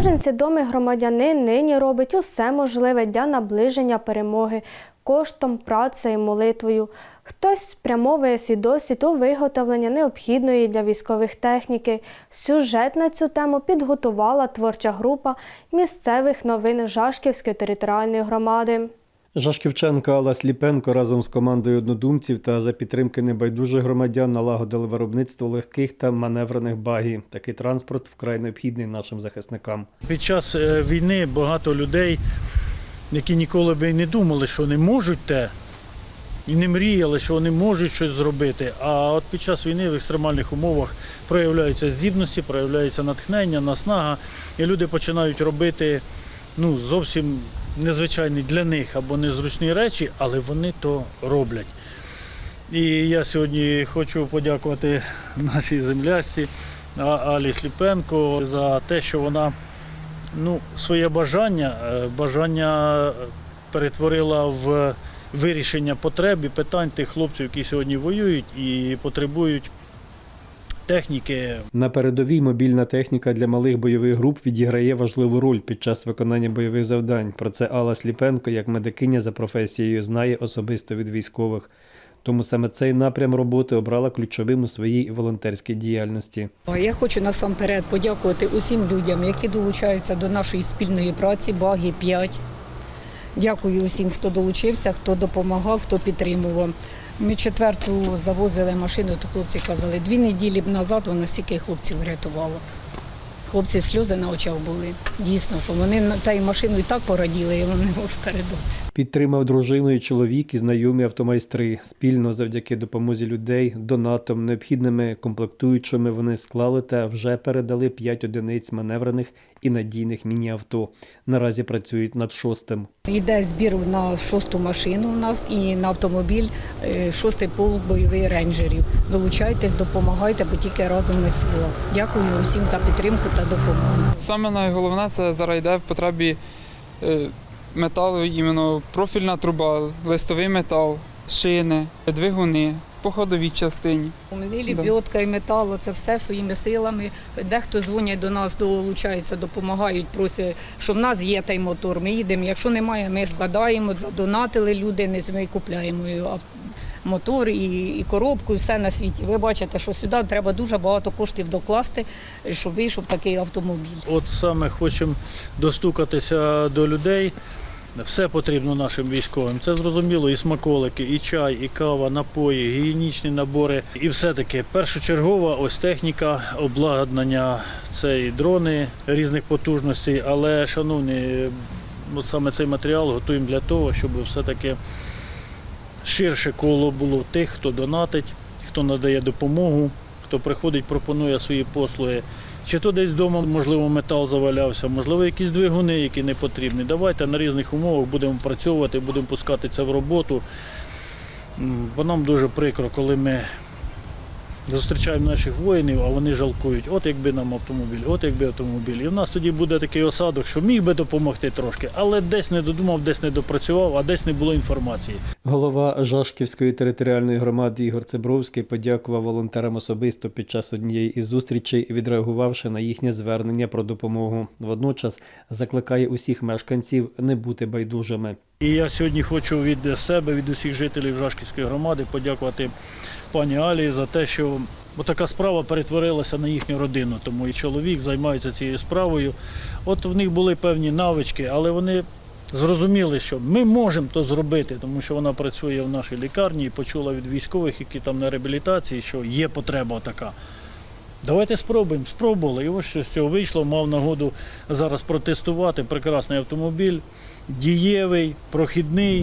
Кожен свідомий громадянин нині робить усе можливе для наближення перемоги коштом, працею, молитвою. Хтось спрямовує свій досвід у виготовлення необхідної для військових техніки. Сюжет на цю тему підготувала творча група місцевих новин Жашківської територіальної громади. Жашківченка Алла Сліпенко разом з командою однодумців та за підтримки небайдужих громадян налагодили виробництво легких та маневрених багів. Такий транспорт вкрай необхідний нашим захисникам. Під час е, війни багато людей, які ніколи би не думали, що вони можуть те, і не мріяли, що вони можуть щось зробити. А от під час війни в екстремальних умовах проявляються здібності, проявляється натхнення, наснага, і люди починають робити ну, зовсім незвичайні для них або незручні речі, але вони то роблять. І я сьогодні хочу подякувати нашій землячці Алі Сліпенко за те, що вона ну, своє бажання, е, бажання перетворила в вирішення потреб і питань тих хлопців, які сьогодні воюють і потребують техніки. На передовій мобільна техніка для малих бойових груп відіграє важливу роль під час виконання бойових завдань. Про це Алла Сліпенко, як медикиня за професією, знає особисто від військових. Тому саме цей напрям роботи обрала ключовим у своїй волонтерській діяльності. А Я хочу насамперед подякувати усім людям, які долучаються до нашої спільної праці Багі 5. Дякую усім, хто долучився, хто допомагав, хто підтримував. Ми четверту завозили машину, то хлопці казали, дві неділі б назад вона стільки хлопців врятувала. Хлопці сльози на очах були. Дійсно, що вони та й машину і так пораділи, і вони можуть передати. Підтримав дружину і чоловік і знайомі автомайстри. Спільно завдяки допомозі людей, донатом, необхідними комплектуючими вони склали та вже передали 5 одиниць маневрених і надійних міні-авто. Наразі працюють над шостим. Йде збір на шосту машину у нас і на автомобіль е, шостий полк бойових рейнджерів. Долучайтесь, допомагайте, бо тільки разом ми сила. Дякую усім за підтримку та допомогу. Саме найголовне це зараз йде в потребі е, металу, іменно профільна труба, листовий метал, шини, двигуни, по ходовій частині. У мене лебідка і метал, це все своїми силами. Дехто дзвонять до нас, долучаються, допомагають, просять, що в нас є той мотор. Ми їдемо. Якщо немає, ми складаємо, задонатили люди, ми купляємо ав- мотор і, і коробку, і все на світі. Ви бачите, що сюди треба дуже багато коштів докласти, щоб вийшов такий автомобіль. От саме хочемо достукатися до людей. Все потрібно нашим військовим. Це зрозуміло, і смаколики, і чай, і кава, напої, гігієнічні набори. І все-таки першочергова ось техніка, обладнання, це і дрони різних потужностей. Але, шановні, от саме цей матеріал готуємо для того, щоб все-таки ширше коло було тих, хто донатить, хто надає допомогу, хто приходить, пропонує свої послуги. Чи то десь вдома, можливо, метал завалявся, можливо, якісь двигуни, які не потрібні. Давайте на різних умовах будемо працювати, будемо пускати це в роботу. Бо нам дуже прикро, коли ми зустрічаємо наших воїнів, а вони жалкують, от якби нам автомобіль, от якби автомобіль. І в нас тоді буде такий осадок, що міг би допомогти трошки, але десь не додумав, десь не допрацював, а десь не було інформації. Голова Жашківської територіальної громади Ігор Цибровський подякував волонтерам особисто під час однієї із зустрічей, відреагувавши на їхнє звернення про допомогу. Водночас закликає усіх мешканців не бути байдужими. І я сьогодні хочу від себе, від усіх жителів Жашківської громади подякувати пані Алі за те, що така справа перетворилася на їхню родину. Тому і чоловік займається цією справою. От в них були певні навички, але вони зрозуміли, що ми можемо то зробити, тому що вона працює в нашій лікарні і почула від військових, які там на реабілітації, що є потреба така. Давайте спробуємо. Спробували. І ось що з цього вийшло. Мав нагоду зараз протестувати. Прекрасний автомобіль, дієвий, прохідний.